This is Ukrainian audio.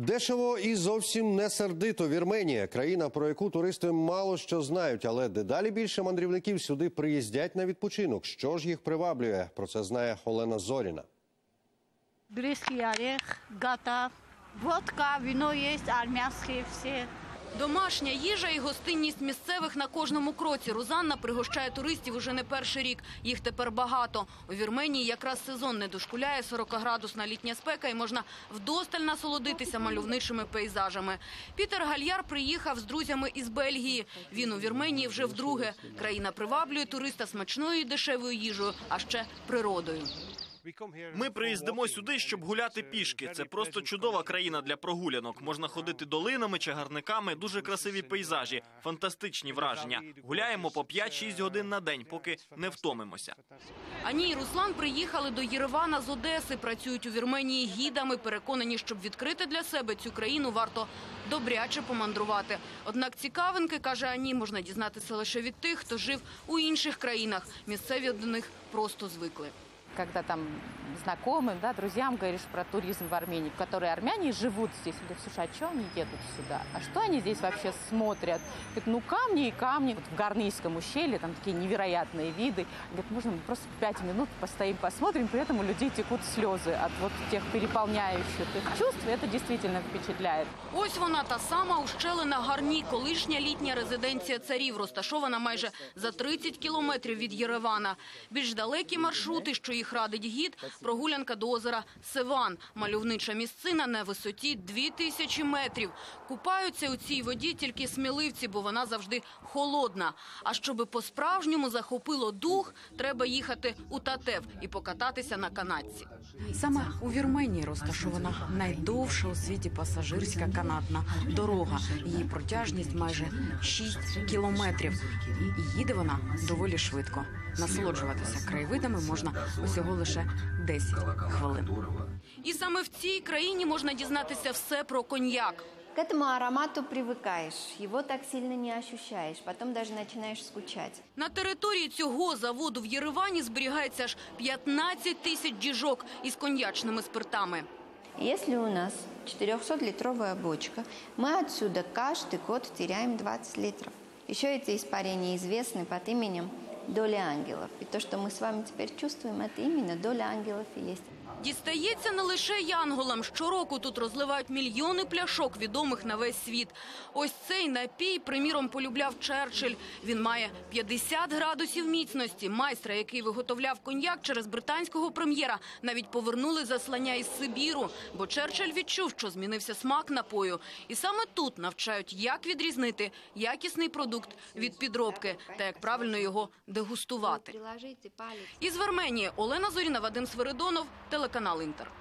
Дешево і зовсім не сердито. Вірменія країна, про яку туристи мало що знають, але дедалі більше мандрівників сюди приїздять на відпочинок. Що ж їх приваблює? Про це знає Олена Зоріна. Грецький орех гата, Водка, віно є, армянське все. Домашня їжа і гостинність місцевих на кожному кроці. Розанна пригощає туристів уже не перший рік. Їх тепер багато. У Вірменії якраз сезон не дошкуляє 40-градусна літня спека і можна вдосталь насолодитися мальовничими пейзажами. Пітер Гальяр приїхав з друзями із Бельгії. Він у Вірменії вже вдруге. Країна приваблює туриста смачною і дешевою їжею, а ще природою. Ми приїздимо сюди, щоб гуляти пішки. Це просто чудова країна для прогулянок. Можна ходити долинами, чагарниками, дуже красиві пейзажі, фантастичні враження. Гуляємо по 5-6 годин на день, поки не втомимося. Ані і Руслан приїхали до Єревана з Одеси. Працюють у Вірменії гідами. Переконані, щоб відкрити для себе цю країну, варто добряче помандрувати. Однак цікавинки, каже Ані, можна дізнатися лише від тих, хто жив у інших країнах. Місцеві до них просто звикли. когда там знакомым, да, друзьям говоришь про туризм в Армении, в которой армяне живут здесь. Говорят, слушай, а что они едут сюда? А что они здесь вообще смотрят? Говорят, ну камни и камни. Вот в Гарнийском ущелье там такие невероятные виды. Говорят, можно мы просто пять минут постоим, посмотрим, при этом у людей текут слезы от вот тех переполняющих их чувств. И это действительно впечатляет. Ось вона та сама ущелина Гарні, колишня літня резиденція царів, розташована майже за 30 кілометрів від Єревана. Більш далекі маршрути, що їх радить гід, прогулянка до озера Севан. Мальовнича місцина на висоті 2000 метрів. Купаються у цій воді тільки сміливці, бо вона завжди холодна. А щоби по-справжньому захопило дух, треба їхати у Татев і покататися на канатці. Саме у Вірменії розташована найдовша у світі пасажирська канатна дорога. Її протяжність майже 6 кілометрів. І їде вона доволі швидко. Насолоджуватися краєвидами можна усього лише 10 хвилин. І саме в цій країні можна дізнатися все про коньяк. К этому аромату привыкаешь, его так сильно не ощущаешь, потом даже начинаешь скучать. На території цього заводу в Єревані зберігається аж 15 тисяч діжок із коньячними спиртами. Если у нас 400-литровая бочка, мы отсюда каждый год теряем 20 литров. Еще эти испарения известны под именем доля ангелов. И то, что мы с вами теперь чувствуем, это именно доля ангелов и есть. Дістається не лише янголам. Щороку тут розливають мільйони пляшок, відомих на весь світ. Ось цей напій, приміром, полюбляв Черчилль. Він має 50 градусів міцності. Майстра, який виготовляв коньяк через британського прем'єра, навіть повернули заслання із Сибіру, бо Черчилль відчув, що змінився смак напою. І саме тут навчають, як відрізнити якісний продукт від підробки та як правильно його дегустувати. Із Варменії Олена Зоріна, Вадим Свиридонов, телеканал Інтер.